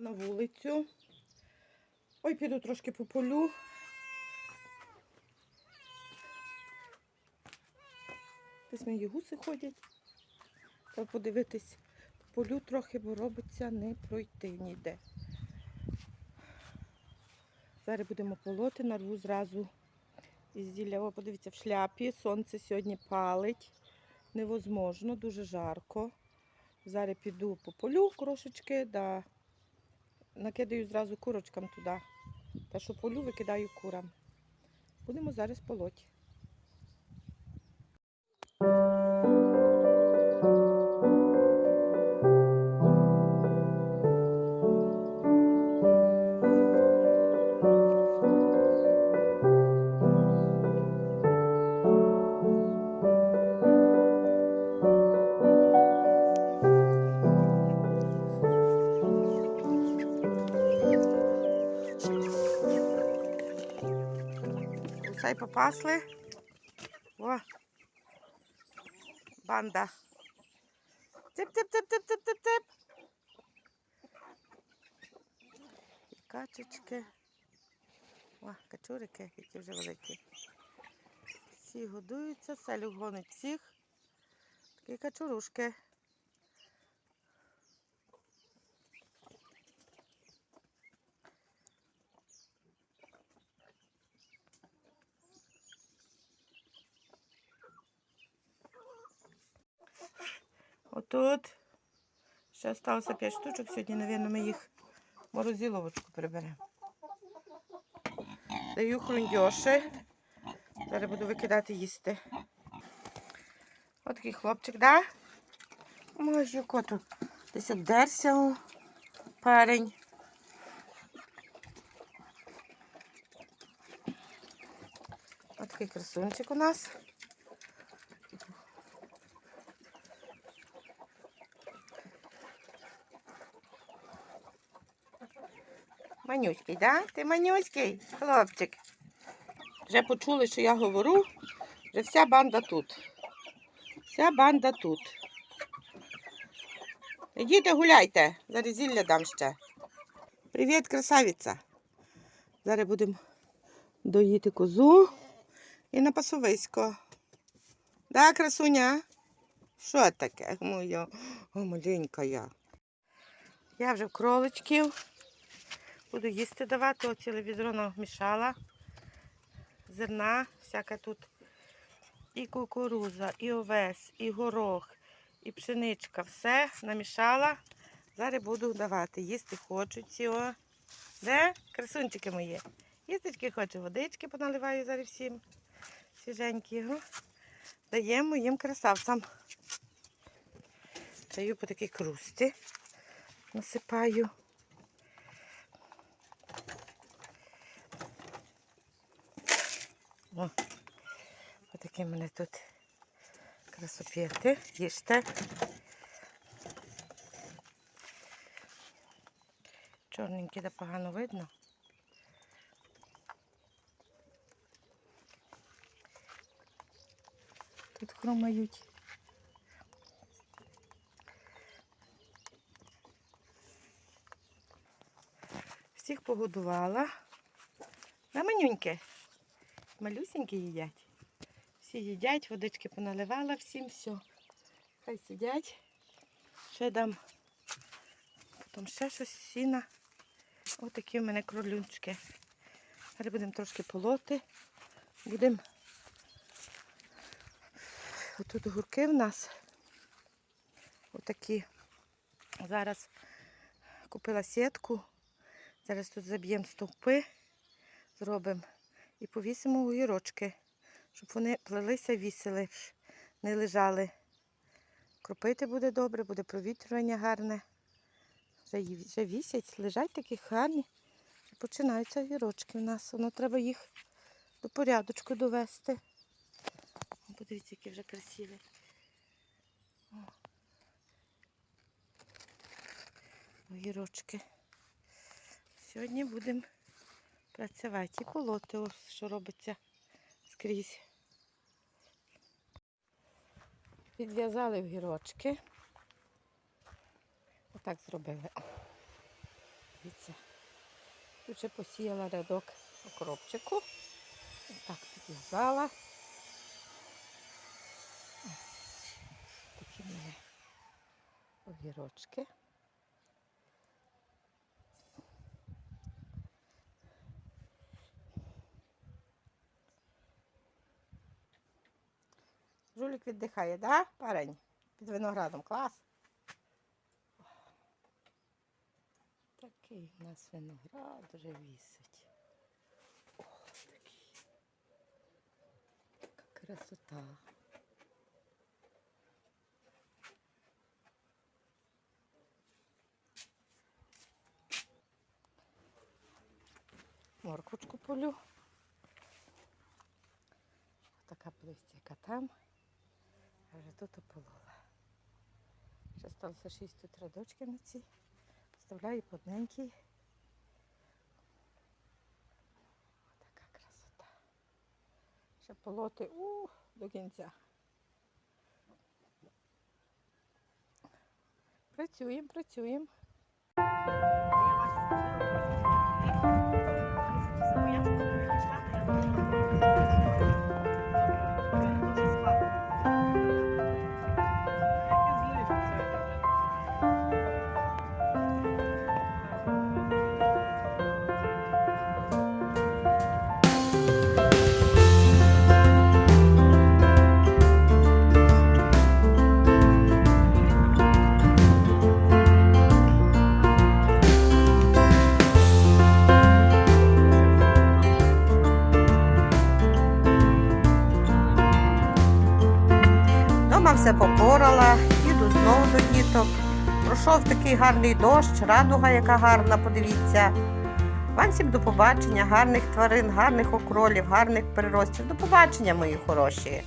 на вулицю. Ой, піду трошки по полю. Десь мої гуси ходять. Треба подивитись по полю трохи, бо робиться не пройти ніде. Зараз будемо полоти, нарву зразу із зілля. О, подивіться, в шляпі. Сонце сьогодні палить. Невозможно, дуже жарко. Зараз піду по полю крошечки, да. Накидаю зразу курочкам туди. Та що полю викидаю курам. Будемо зараз полоть. Гусей попасли. О. Банда. Тип-тип-тип-тип-тип-тип-тип. Качечки. О, качурики, які вже великі. Всі годуються, селюк гонить всіх. Такі качурушки. Отут ще залишилося 5 штучок. Сьогодні, мабуть, ми їх в морозиловочку приберемо. Даю хрундьоші. Зараз буду викидати їсти. Ось такий хлопчик, да? Може, коту. Десь обдерся парень. Ось такий красунчик у нас. Манюський, да? Ти манюський, хлопчик. Вже почули, що я говорю. Вже вся банда тут. Вся банда тут. Ідіть гуляйте, зараз зілля дам ще. Привіт, красавиця. Зараз будемо доїти козу і на пасовисько. Да, красуня? Що таке? Моя маленька я. Я вже в кроличків. Буду їсти давати, О, відро намішала. Зерна, всяка тут і кукуруза, і овес, і горох, і пшеничка. Все намішала. Зараз буду давати. Їсти хочуть ці. О. Де? Красунчики мої. Їстечки хочу, водички поналиваю зараз всім. Свіженькі. Даємо їм красавцям. Даю по такій крусті. Насипаю. О, отакі мене тут красопєти. Їжте. Чорненькі да погано видно. Тут хромають. Всіх погодувала. На манюньки. Малюсенькі їдять. Всі їдять, водички поналивала всім, все. Хай сидять. Ще дам потім ще щось сіна. Ось такі в мене кролюнчики. Зараз будемо трошки полоти. Будемо. Отут гурки в нас. Отакі. Зараз купила сітку. Зараз тут заб'ємо стовпи, зробимо і повісимо огірочки, щоб вони плелися, вісили, не лежали. Кропити буде добре, буде провітрювання гарне. Вже, вже вісять, лежать такі гарні. Починаються огірочки в нас. Воно треба їх до порядочку довести. Подивіться, які вже красиві. Огірочки. Сьогодні будемо працювати і полоти, ось що робиться скрізь. Підв'язали огірочки. Отак зробили. Дивіться. Тут ще посіяла рядок окропчику. Так підв'язала. Такі в мене огірочки. Жулік віддихає, да, парень? Під виноградом. Клас. Такий у нас виноград вже вісить. О, такий. Така красота. Морквочку полю. Така плистя, яка там. А вже тут ополола. Ще сталося 6 тут рядочки на цій. Вставляю подненький. Така красота. Ще полоти у, до кінця. Працюємо, працюємо. Все попорала, їду знову до діток. Пройшов такий гарний дощ, радуга, яка гарна, подивіться. Вам всім до побачення, гарних тварин, гарних окролів, гарних переростів. До побачення, мої хороші.